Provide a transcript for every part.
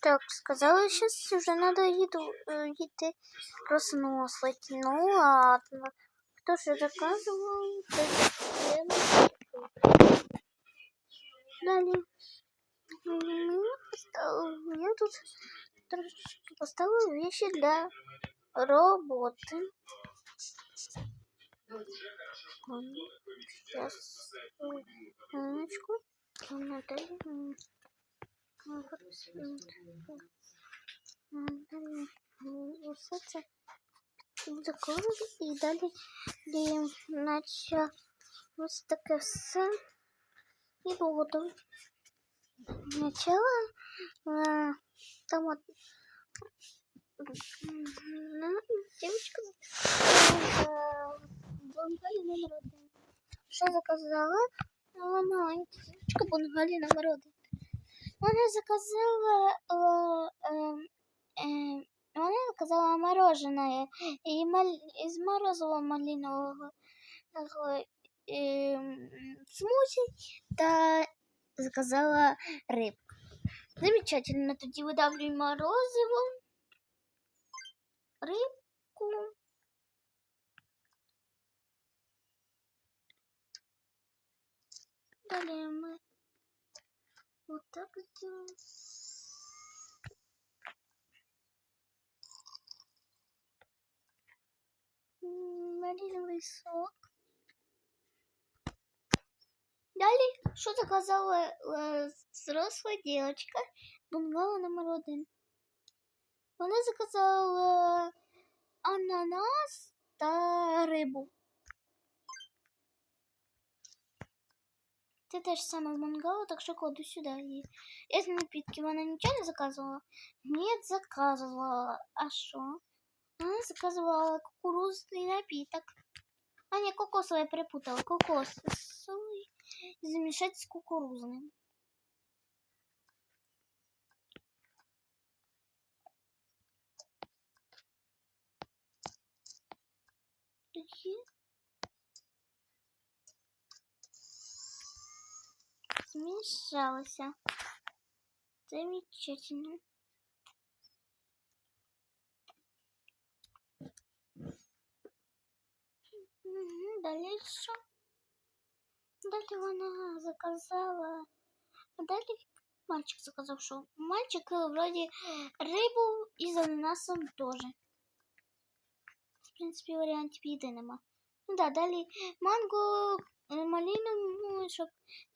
Так, сказала, сейчас уже надо еду, э, еды разносить. Ну ладно. Кто же заказывал? Далее. Я тут трошечки вещи для работы. Сейчас. Минуточку. Наталья. м, м, м, далее, м, Все це закрили і далі ліємо наче ось таке все і буду. Начало э, там вот ну, девочка э, Бангалі номер один. Що заказала? Вона маленька девочка Бангалі номер один. Вона заказала е, е, е, вона заказала мороженое і мал, із морозива малинового того, е, смузі та заказала рибку. Замечательно, тоді видавлюємо морозиво, рибку. Далее мы вот так сделаем. М, Малиновый сок. Далее, что заказала э, взрослая девочка бунгало номер один. Вона заказала ананас та рибу. Це теж саме в мангало, так що кладу сюди її. Із напитки вона нічого не заказувала? Ні, заказувала. А що? Вона заказувала кукурузний напиток. А не, кокосовый я перепутала. Кокосовый замешать с кукурузным. Такі. Смешалася. Замечательно. Мгм, Далі що? Далі вона заказала. А далі мальчик заказав, що мальчик е, вроді рибу із ананасом теж. В принципі, варіантів їди нема. Ну да, далі манго, е, малину, ну, щоб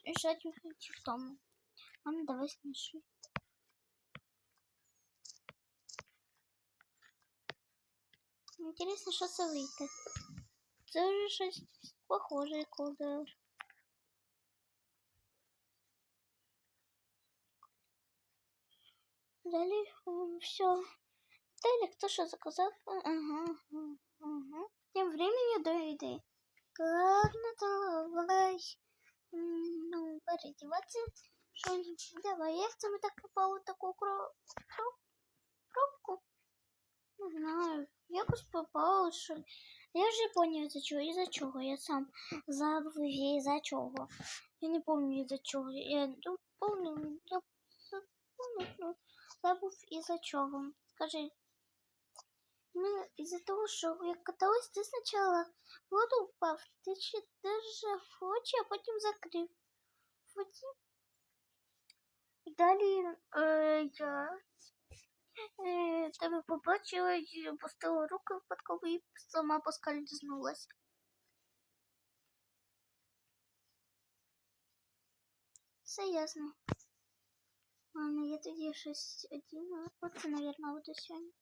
мішати в тому. А ну давай сміши. Інтересно, що це вийде. Це вже щось похоже, як колдер. Далі все. Далі хто що заказав? Ага, ага, ага. Тим временем до еды. Ладно, давай. М, Ну, переодеваться. Что, давай, як це ми так попали в таку кро... кро... пробку? Не знаю, якось попало, що ли. Я вже поняв, із-за чого, із-за чого. Я сам забув із-за чого. Я не помню із-за чого. Я ну, помню, я помню, ну, забув із-за чого. Скажи. Ну, із-за того, що я каталась, ти спочатку в воду впав, ти ще держав очі, а потім закрив. Потім. Далі е, я е, тебе побачила і опустила руки випадково і сама поскользнулась. Все ясно. Ладно, я тоді щось одіну. Оце, наверное, буде сьогодні.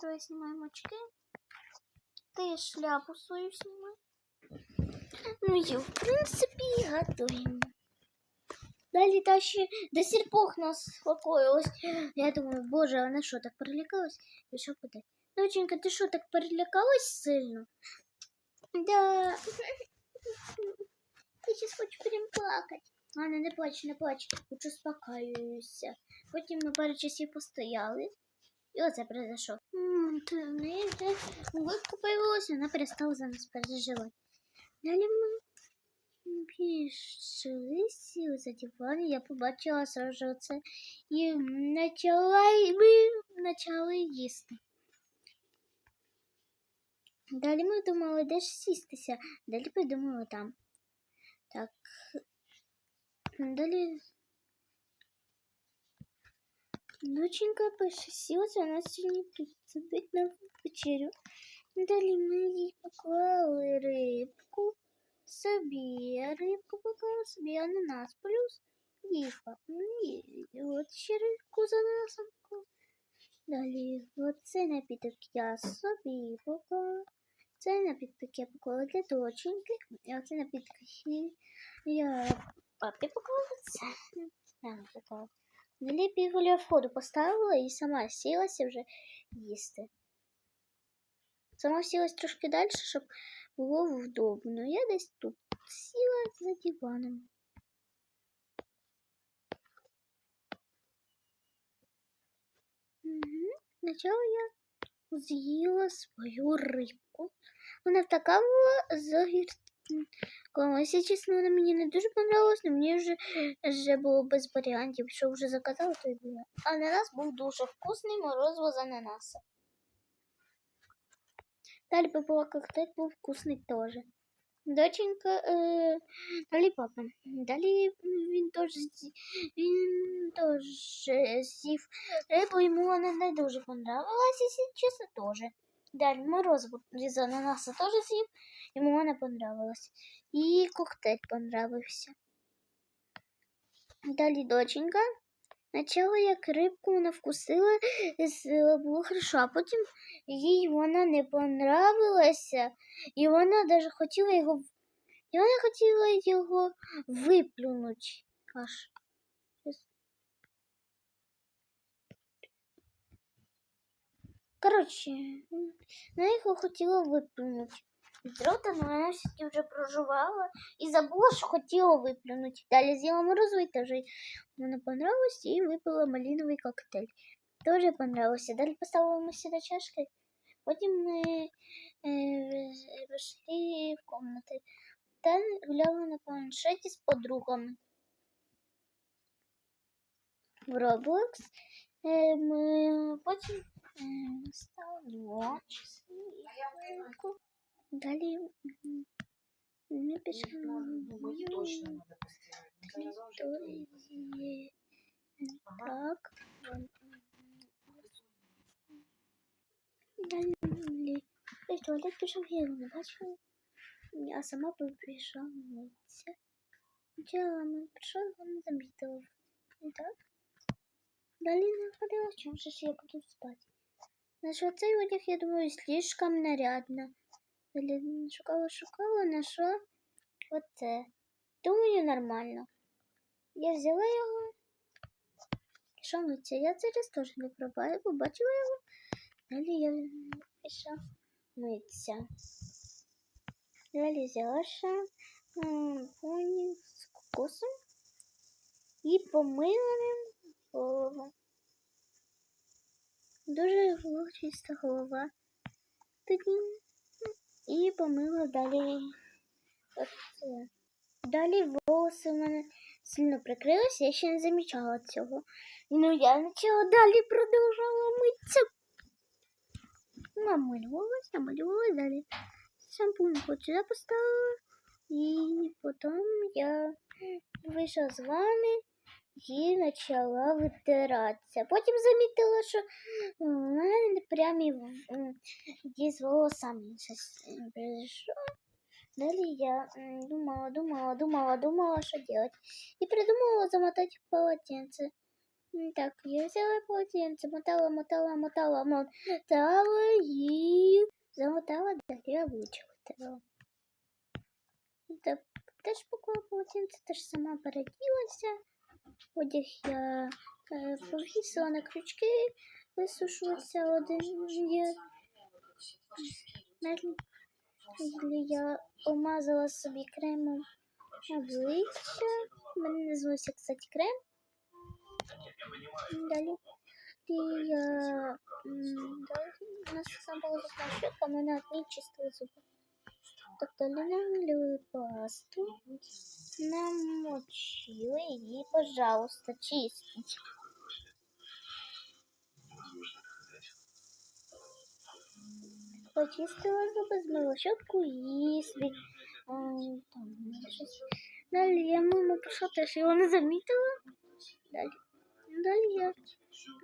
Давай снимаем очки. Ты шляпу свою снимай. Ну и в принципе готовим. Далі та ще до сільпох нас успокоилась. Я думаю, боже, вона що, так перелякалась? І що питати? Доченька, ти що, так перелякалась сильно? Да. Ти зараз хочу прям плакати. Ладно, не плач, не плач. Лучше успокаюся. Потім ми пару часів постояли. І оце произошло. М, то в неї вже улыбка появилась, вона перестала за нас переживати. Далі ми пішли, сіли за диван, і я побачила сразу це і почала, і ми почали їсти. Далі ми думали, де ж сістися. Далі придумали там. Так. Далі. Доченька пошесілася, вона сьогодні тут сидить на вечерю. Далі ми їй поклали рибку собі, а рибку поклали собі ананас плюс їхав. І от ще рибку з ананасом. поклала. Далі оцей напіток я собі поклала. Цей напіток я поклала для доченьки, а цей напіток ще я папі поклала це. Я поклала. Далі півголя входу поставила і сама сілася вже їсти. Сама сілась трошки далі, щоб було вдобно. Я десь тут сіла за диваном. Угу. Спочатку я з'їла свою рибку. Вона така була з огірком. Якщо чесно, вона мені не дуже понравилась, але мені вже, вже було без варіантів, що вже заказала, то й було. Ананас був дуже вкусний, морозиво з ананаса. Далі була коктейль, був вкусний теж. Доченька, е, далі папа. Далі він теж він теж з'їв рибу, йому вона не дуже понравилась, якщо чесно, теж. Далі морозиво з ананаса теж з'їв, йому вона понравилась. І коктейль понравився. Далі доченька. Спочатку як рибку вона вкусила, з- хорошо, а потім їй вона не понравилася, і вона навіть хотіла його і вона хотіла його виплюнути аж. Щас. Коротше, м, вона його хотіла виплюнути. З рота, але вона все-таки вже проживала і забула, що хотіла виплюнути. Далі з'їла морозиво і теж вона понравилось і випила малиновий коктейль. Тоже понравился. Далі поставила ми сюди чашки. Потім ми е, вийшли в комнати та гуляли на планшеті з подругами. В Roblox. Е, ми потім е, стали ночі. Далі м, ми пішли. Думаю, точно надо поставить. Зараза уже Території. Ага. Так. Далі я в туалет пішов, я його не бачила. А сама пішла митися. Нічого, ми прийшла, його не замітила. І так. Далі не ходила, чому же ж я буду спати. Нашла цей одяг, я думаю, слишком нарядно. Шукала, шукала, знайшла оце. Думаю, нормально. Я взяла його. Пішла митися. Я зараз теж не пробувала, побачила його. Далі я пішла митися. Далі взяла ще поні з кокосом і помила голову. Дуже чиста голова. Тоді і помила далі. Оце. Далі волоси в мене сильно прикрилися, я ще не замічала цього. Ну, я почала далі продовжала митися. Намалювалась, намалювалась далі. Шампунь сюди поставила. І потім я вийшла з вами і почала витиратися. Потім замітила, що у мене прямі є з волосами щось е, произошло. Далі я м, думала, думала, думала, думала, що делать. І придумала замотати полотенце. М, Так, я взяла полотенце, мотала, мотала, мотала, мотала і замотала, далі обличчя витирала. Та теж поклала полотенце, теж сама переділася. Одяг я е, повісила на крючки, висушується один є. Я омазала собі кремом обличчя. У мене не звався, кстати, крем. Далі я у нас сам була зубна щітка, у мене одні чистили зуби. зубы. Так далее налила пасту, намочила и, пожалуйста, чистить. Почистила зубы, змыла щетку и сви... м, там, щось. Далі мама прийшла, теж його не замітила. Далі, далі я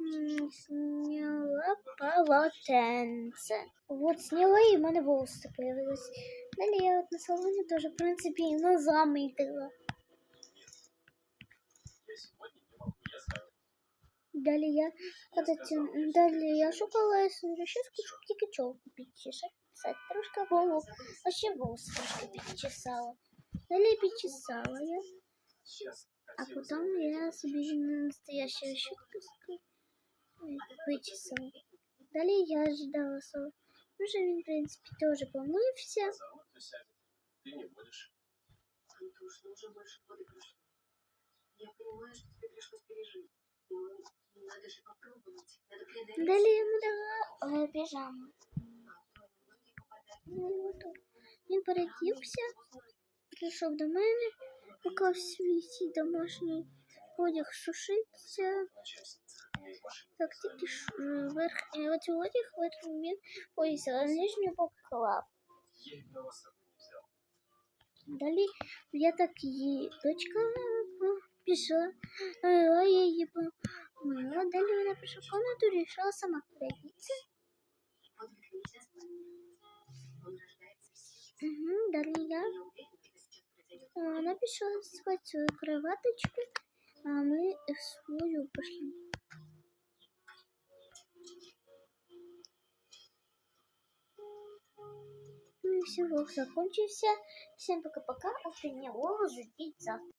м, сняла полотенце. Вот, сняла і в мене волоси появились. Далі я от на салоні теж, в принципі, і не замітила. Далі я, кстати, далі я шукала я собі розчіску, щоб тільки чолку підчесати. Це трошки було, а ще волоси трошки підчесала. Далі підчесала я. А потом я себе настоящую щетку вычесала. Далее я ожидала свого. Уже він, в принципе, тоже помывся. Ты не будешь. Антош, ну уже больше года прошло. Я понимаю, что тебе пришлось пережить. Но надо же попробовать. Надо преодолеть. Далі йому дала е, піжаму. Многие попадают Ну, от. Він передівся, прийшов до мене, поки свій свій домашній одяг сушиться. Начальственница мне из машины Так, тільки ж е, верх, е, оцю одяг верхній він повісив, а нижню поклав. Я их на вас с собой не взял. Далі я так її дочка е, пішла, е, а я її помила. Далі вона пішла в комнату, рішила сама переодіться. подвиг нельзя спланировать. Он рождается в сердце. Угу, далі я. Я уверена, это сейчас произойдет. е, Вона пішла спати в свою кроваточку, а ми в свою пішли. И все, влог закончился. Всем пока-пока. Утренний влог ждите завтра.